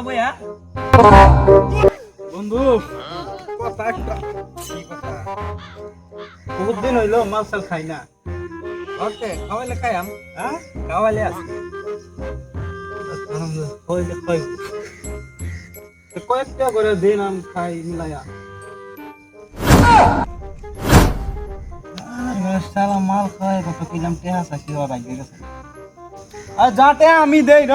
না বইয়া। বন্ধু কথা একটা কি কথা? বহুত দিন হইল মাল চাল খাই না। ওকে খাওয়ালে খাইয়াম। হ্যাঁ? খাওয়ালে আছে। হইলে খাই কয়েকটা করে দিন আম খাই মিলাইয়া। সালা মাল খাই কত কিলাম টেহা সাকি ওরা বাইরে গেছে। আর যাতে আমি দেই র।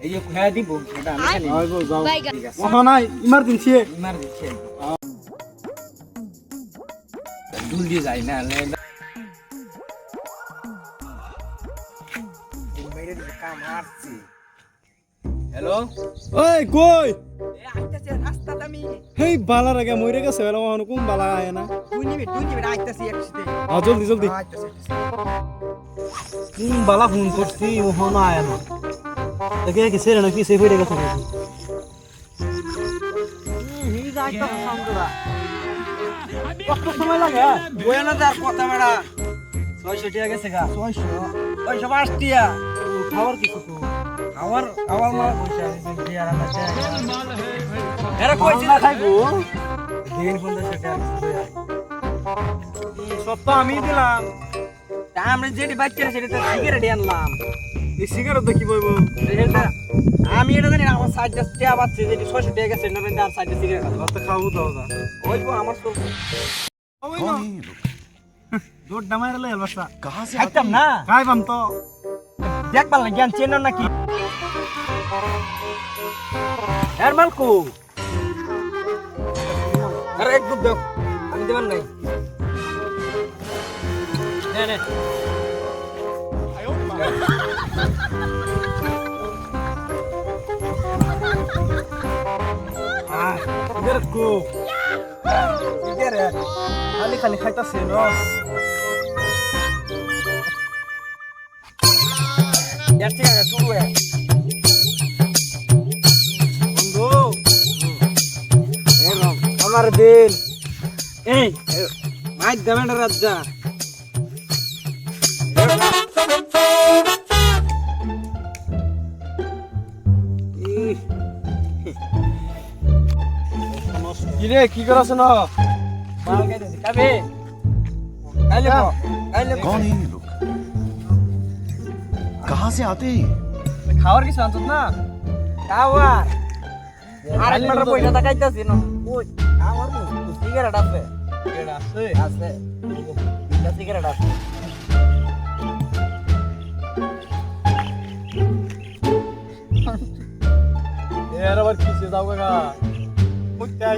এই যে খুয়া দিব এটা আমি জানি আইবো যাও। ঠিক আছে। ওহ নাই ইমার্জেন্সি। ইমার দিচ্ছে যাই না লে- হ্যালো? ওই কই? এ আইতাছে রাস্তাটা আমি। হেই বালার আগে মইরে গেছে বেলা মহান কোন বালা আয় না। জলদি জলদি। কোন বালা ফোন করছি মোহন আয় না। দেখে কি সেরে নাকি সে ফিরে গেছে কত সময় লাগে? বইয়া না তার কথা বেড়া। ছয়শো টাকা গেছে গা। ছয়শো? ছয়শো পাঁচ টিয়া। খাবার কিছু তো আমার আমার মা পয়সা দিছে বিয়ার এরা কইছে না খাইবো? দিন পঞ্চাশ টাকা সব তো আমি দিলাম। আমরা যেটি বাচ্চা সেটা তো সিগারেট আনলাম। এই সিগারেট তো কি বলব? আমি এটা জানি না আমার সাইডটা স্টেয়া পাচ্ছে যে ছয়শো টাকা গেছে না আর সাইডটা সিগারেট আছে। তো খাব তো ওই তো আমার তো ওই না। দৌড় ডামাই রে লসা কাহা সে আইতাম না। খাইবাম তো। দেখবার না জ্ঞান চেন নাকি? এর মালকু আরে একদম দেখ। আমি দেবার নাই। নে নে। আয়ো হয় আমার দিন এই মাইক দেবেন রাজা কি রে কি করছ না মাল খাইতেছি খাবে খাইলে পো, খাইলে পো। कौन है ये लोग कहाँ से आते हैं খাওয়ার কিছু আনছত না খাওয়া আর এক মাত্র পয়সা দেখাইতেছি না ওই আমার সিগারেট আছে এটা আছে আছে তিনটা সিগারেট আছে এর আবার কিসে যাও কাকা কইতাই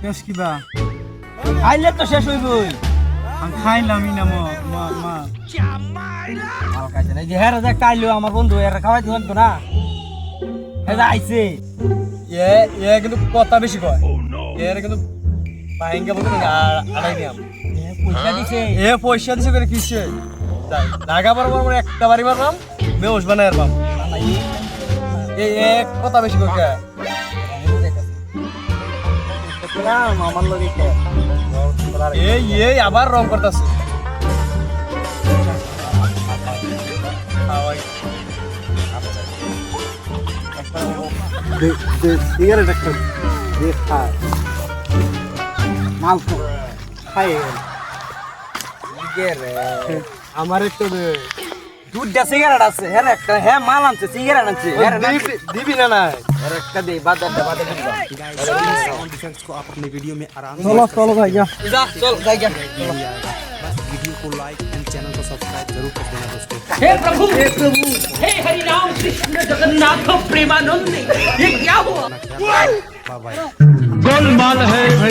শেষ কিবা খাইলে তো শেষ হইবই আমি খাইলামই না মা যে কাইলো আমার বন্ধু এরা খাওয়াই দিলাম তো না হেরা আইছে এ এ কিন্তু কথা বেশি কয় এর কিন্তু পাইঙ্গা বলতে আড়াই দিয়াম পয়সা দিছে? এ পয়সা দিছে করে কিসে? জায়গা বরাবর আমরা একটা বাড়ি মারলাম বেউস এই এক কথা বেশি কয় কে? আমার লগে এই এই আবার রং করতেছে। সিগারেট একটা দে খা মাল তো খাই সিগারেট আমার একটু দে দুধটা সিগারেট আছে হ্যাঁ একটা হ্যাঁ মাল আনছে সিগারেট আনছে হ্যাঁ না দিবি- দিবি না নাই আর একটা দে বাজারটা বাজার साउंड इफेक्ट्स को आप अपने वीडियो में आराम से চলো চলো ভাই যা যা চল যাই গা बस वीडियो को लाइक एंड चैनल को सब्सक्राइब जरूर कर देना दोस्तों हे प्रभु हे प्रभु हे हरि राम कृष्ण जगन्नाथ प्रेमानंद ये क्या हुआ बाय बाय गोलमाल है भाई